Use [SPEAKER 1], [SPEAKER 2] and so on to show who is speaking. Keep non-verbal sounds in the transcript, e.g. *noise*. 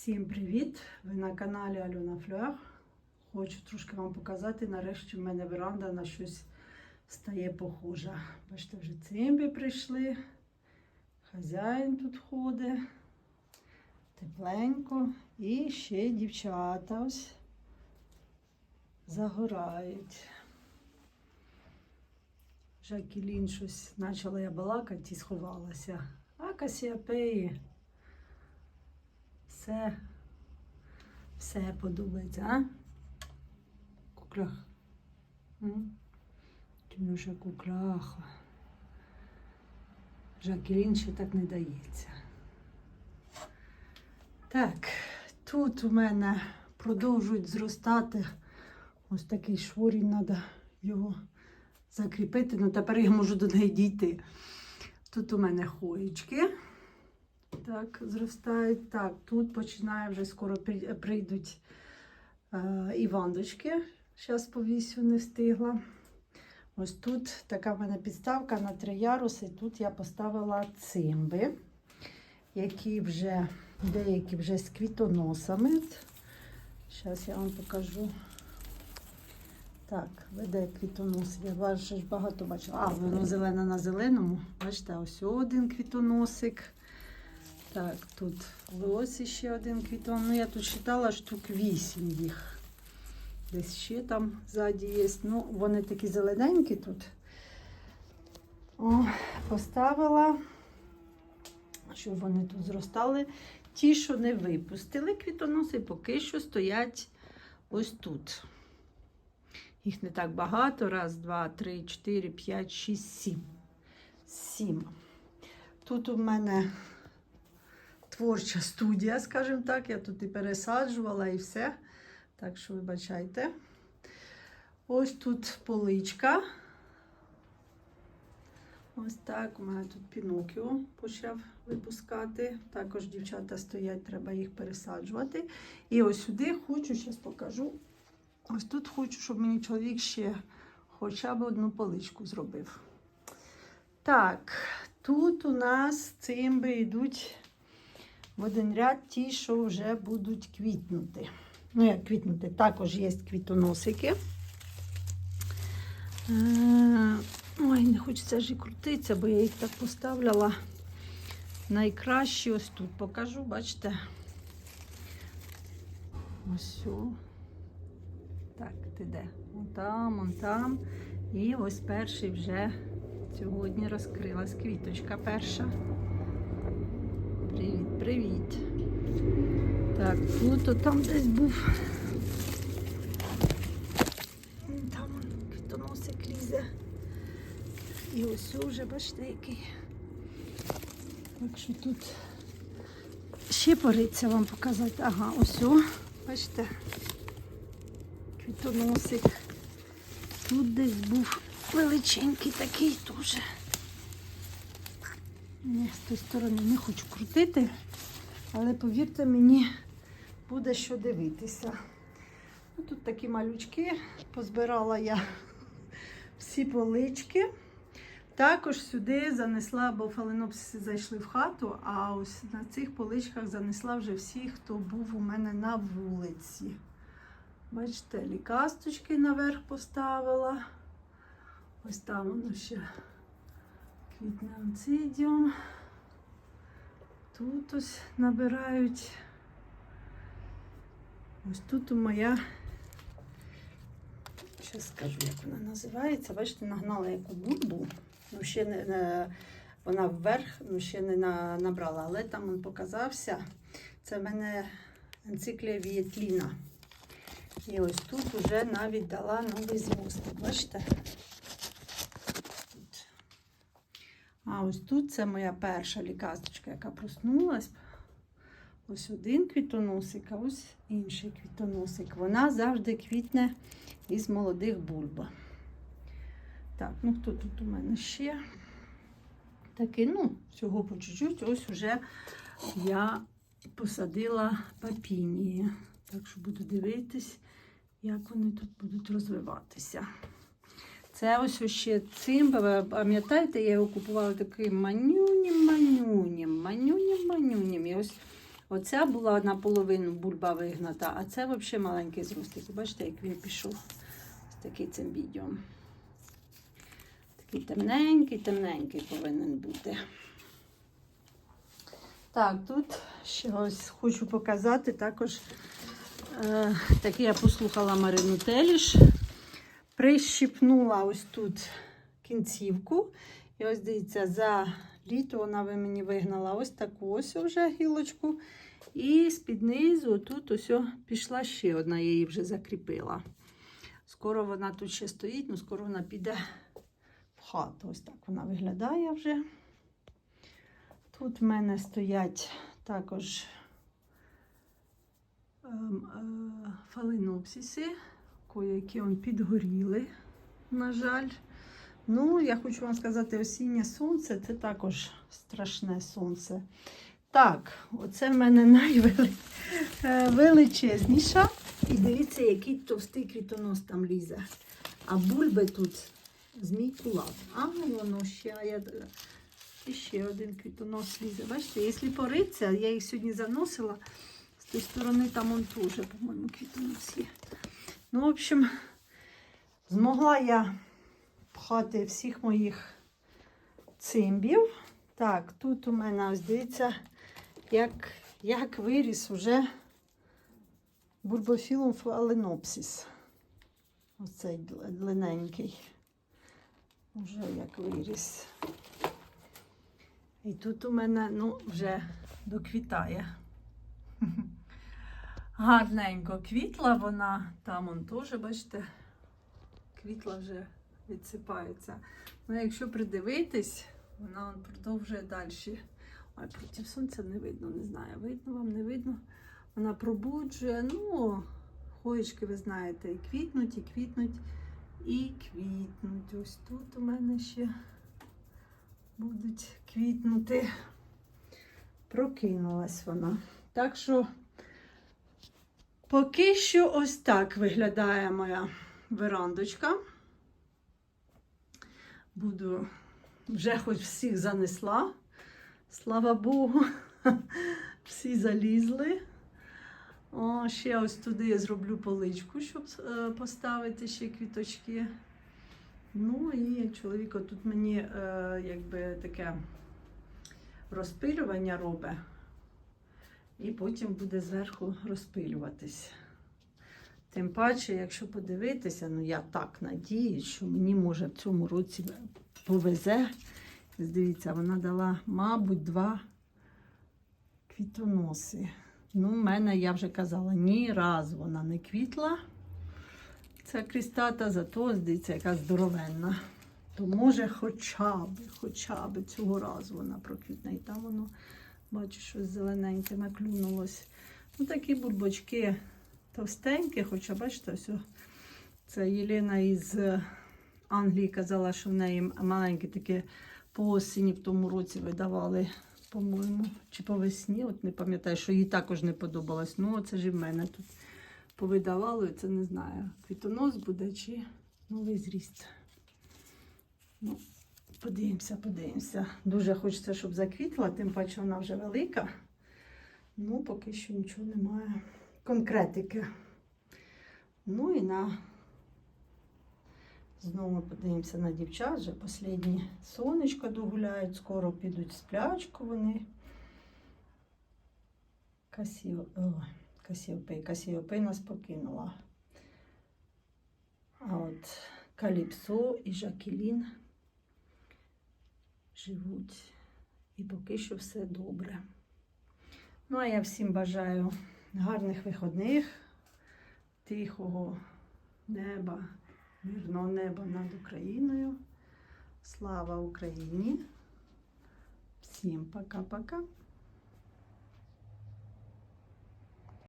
[SPEAKER 1] Всім привіт! Ви на каналі Альона Флюар. Хочу трошки вам показати. Нарешті в мене веранда на щось стає похожа. Бачите, вже цимби прийшли. Хазяїн тут ходить. Тепленько. І ще дівчата ось загорають. Жакілін щось почала я балакати і сховалася. А Касіапеї все, все подобається, а? Куклях. Тюнюша куклаха. Жакелін ще так не дається. Так, тут у мене продовжують зростати ось такий шворінь, треба його закріпити. Ну тепер я можу до неї дійти. Тут у мене хоєчки. Так, зростають. Так, тут починає вже скоро прийдуть е, івандочки. Зараз повісю не встигла. Ось тут така в мене підставка на три яруси. Тут я поставила цимби, які вже деякі вже з квітоносами. Зараз я вам покажу. Так, веде квітонос. Я бачу, ж багато бачила. А, воно зелене на зеленому. Бачите, ось один квітоносик. Так, тут ось ще один квітон. Ну, я тут читала штук 8 їх. Десь ще там ззаді є. Ну, вони такі зелененькі тут. О, поставила, щоб вони тут зростали. Ті, що не випустили квітоноси, поки що стоять ось тут. Їх не так багато. Раз, два, три, чотири, п'ять, шість, сім. Сім. Тут у мене творча студія, скажімо так. Я тут і пересаджувала і все. Так що вибачайте. Ось тут поличка. Ось так. У мене тут Пінокіо почав випускати. Також дівчата стоять, треба їх пересаджувати. І ось сюди хочу, зараз покажу. Ось тут хочу, щоб мені чоловік ще хоча б одну поличку зробив. Так, тут у нас цимби йдуть в один ряд ті, що вже будуть квітнути. Ну, як квітнути, також є квітоносики. Е, Ой, не хочеться ж і крутитися, бо я їх так поставляла. Найкращі ось тут покажу, бачите? Ось. Так, ти де? Вон там, вон там. І ось перший вже сьогодні розкрилась квіточка перша. Привіт, привіт. Так, тут от там десь був. Там он квітоносик лізе. І ось вже, бачите, який. Так що тут ще пориться вам показати. Ага, ось, о, бачите, квітоносик. Тут десь був величенький такий теж. Ні, з тої сторони не хочу крутити, але повірте мені, буде що дивитися. Ну, Тут такі малючки, позбирала я всі полички. Також сюди занесла, бо фаленопсиси зайшли в хату, а ось на цих поличках занесла вже всі, хто був у мене на вулиці. Бачите, лікасточки наверх поставила. Ось там воно ще квітне анцидіум. Тут ось набирають. Ось тут моя, ще скажу, як вона називається. Бачите, нагнала яку бульбу. Ну, ще не, не вона вверх, ну ще не на, набрала, але там він показався. Це в мене енциклія Вієтліна. І ось тут вже навіть дала новий зростик. Бачите? Тут. А ось тут це моя перша лікасточка, яка проснулась. Ось один квітоносик, а ось інший квітоносик. Вона завжди квітне із молодих бульба. Так, ну хто тут у мене ще? Такий, ну, всього по чуть-чуть. Ось уже я посадила папінії. Так що буду дивитись, як вони тут будуть розвиватися. Це ось ще. Ви пам'ятаєте, я його купувала таким манюнім, манюнім, манюнім, манюнім. І ось Оця була наполовину бульба вигната, а це взагалі маленький зростик. Бачите, як він пішов з таким цим відео. Такий темненький, темненький повинен бути. Так, тут ще ось хочу показати також. Е, таке я послухала Марину Теліш. Прищипнула ось тут кінцівку. І ось дивіться, за літо вона ви мені вигнала ось таку ось вже гілочку. І з-під низу тут ось пішла ще одна, я її вже закріпила. Скоро вона тут ще стоїть, ну скоро вона піде в хату. Ось так вона виглядає вже. Тут в мене стоять також ем, е, фаленопсиси, які он підгоріли, на жаль. Ну, я хочу вам сказати, осіннє сонце це також страшне сонце. Так, оце в мене *laughs* найвеличезніша. І дивіться, який товстий квітонос там лізе. А бульби тут змій кулак. А воно ще, я і ще один квітонос лізе. Бачите, якщо пориться, я їх сьогодні заносила. З тієї сторони там он теж, по-моєму, квітонос є. Ну, в общем, змогла я пхати всіх моїх цимбів. Так, тут у мене, ось дивіться, як, як виріс уже бульбофілум фаленопсис. Оцей дл- длинненький. Уже як виріс. І тут у мене, ну, вже доквітає. *laughs* Гарненько квітла вона, там он теж, бачите, квітла вже відсипається. Ну, якщо придивитись, вона он продовжує далі. Ой, проти сонця не видно, не знаю. Видно вам, не видно. Вона пробуджує, ну, хоєчки, ви знаєте, і квітнуть, і квітнуть, і квітнуть. Ось тут у мене ще будуть квітнути. Прокинулась вона. Так що поки що ось так виглядає моя верандочка. Буду вже хоч всіх занесла. Слава Богу, *laughs* всі залізли. О, ще ось туди я зроблю поличку, щоб е, поставити ще квіточки. Ну і чоловіко тут мені е, якби таке розпилювання робить. І потім буде зверху розпилюватись. Тим паче, якщо подивитися, ну я так надіюсь, що мені може в цьому році повезе. Дивіться, вона дала, мабуть, два квітоноси. Ну, в мене, я вже казала, ні разу вона не квітла. Ця крістата, зато, дивіться, яка здоровенна. То може хоча б, хоча б цього разу вона проквітне. І там воно, бачу, щось зелененьке наклюнулось. Ну, такі бурбочки товстенькі, хоча, бачите, ось це Єлена із е, Англії казала, що в неї маленькі такі по осені в тому році видавали, по-моєму, чи по весні, от не пам'ятаю, що їй також не подобалось. Ну, це ж і в мене тут повидавало, і це не знаю. Квітонос буде чи новий зріст. Ну, подивимося, подивимося. Дуже хочеться, щоб заквітла, тим паче вона вже велика. Ну, поки що нічого немає. Конкретики. Ну і на Знову подивимося на дівчат, вже останні сонечко догуляють, скоро підуть сплячку вони. Касіо... Касіопей. Касіопей нас покинула. А от Каліпсо і Жакелін живуть. І поки що все добре. Ну, а я всім бажаю гарних виходних, тихого неба. Мирного неба над Україною. Слава Україні! Всім пока-пока!